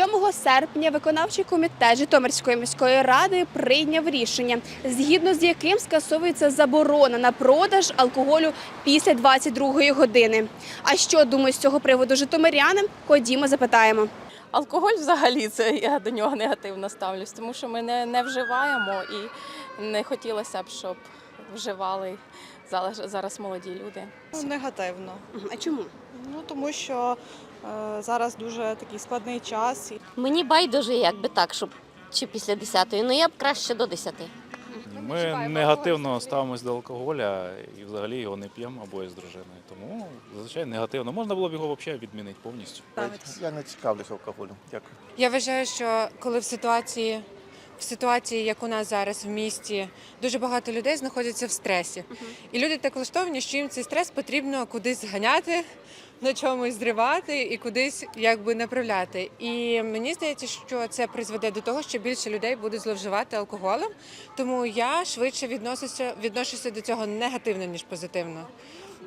7 серпня виконавчий комітет Житомирської міської ради прийняв рішення, згідно з яким скасовується заборона на продаж алкоголю після 22 години. А що думають з цього приводу житомиряни? Ходімо, запитаємо. Алкоголь взагалі це я до нього негативно ставлюсь, тому що ми не, не вживаємо і не хотілося б, щоб вживали зараз, зараз молоді люди. Ну, негативно. А чому? Ну тому що зараз дуже такий складний час. і Мені байдуже, якби так, щоб чи після 10-ї, ну я б краще до 10. Ми негативно ставимось до алкоголя і взагалі його не п'ємо обоє з дружиною. Тому зазвичай негативно. Можна було б його взагалі відмінити повністю. Я не цікавлюся алкоголем. Дякую. Я вважаю, що коли в ситуації, в ситуації, як у нас зараз в місті, дуже багато людей знаходяться в стресі. І люди так влаштовані, що їм цей стрес потрібно кудись зганяти, на чомусь зривати і кудись якби направляти. І мені здається, що це призведе до того, що більше людей буде зловживати алкоголем. Тому я швидше відносуся, відношуся до цього негативно, ніж позитивно.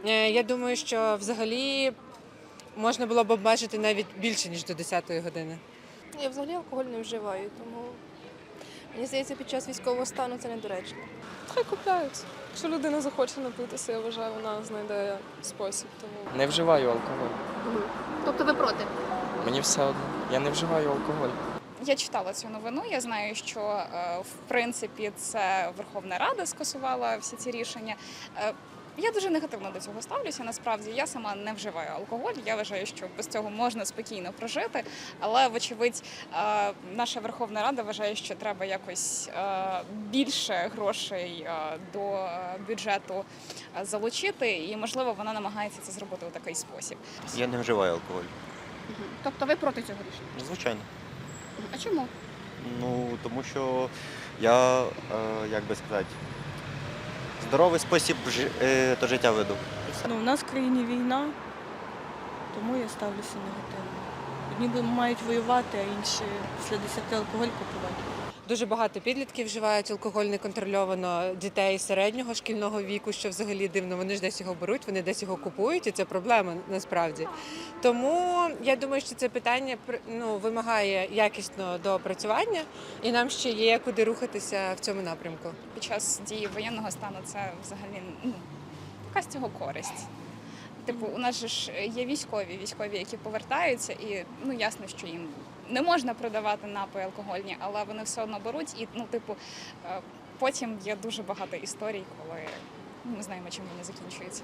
Е, Я думаю, що взагалі можна було б обмежити навіть більше, ніж до 10-ї години. Я взагалі алкоголь не вживаю, тому мені здається, під час військового стану це недоречно. Хай купляють. Якщо людина захоче напитися, я вважаю, вона знайде спосіб. Тому Не вживаю алкоголь. Тобто ви проти? Мені все одно. Я не вживаю алкоголь. Я читала цю новину. Я знаю, що е, в принципі це Верховна Рада скасувала всі ці рішення. Е, Я дуже негативно до цього ставлюся. Насправді я сама не вживаю алкоголь. Я вважаю, що без цього можна спокійно прожити. Але, вочевидь, е, наша Верховна Рада вважає, що треба якось е, більше грошей е, до бюджету залучити, і можливо вона намагається це зробити у такий спосіб. Я не вживаю алкоголь. Тобто ви проти цього рішення? Звичайно. А чому? Ну тому що я, як би сказати, здоровий спосіб жи- е, до життя веду. Ну, у нас в країні війна, тому я ставлюся негативно. Ніби мають воювати, а інші після 10 алкоголь купувати. Дуже багато підлітків вживають алкоголь неконтрольовано дітей середнього шкільного віку, що взагалі дивно. Вони ж десь його беруть, вони десь його купують, і це проблема насправді. Тому я думаю, що це питання пр- ну, вимагає якісного доопрацювання, і нам ще є куди рухатися в цьому напрямку. під час дії воєнного стану це взагалі ну, яка з цього користь. Типу, у нас же ж є військові, військові, які повертаються, і ну ясно, що їм не можна продавати напої алкогольні, але вони все одно беруть. І ну, типу, е, потім є дуже багато історій, коли ми знаємо, чим вони закінчуються.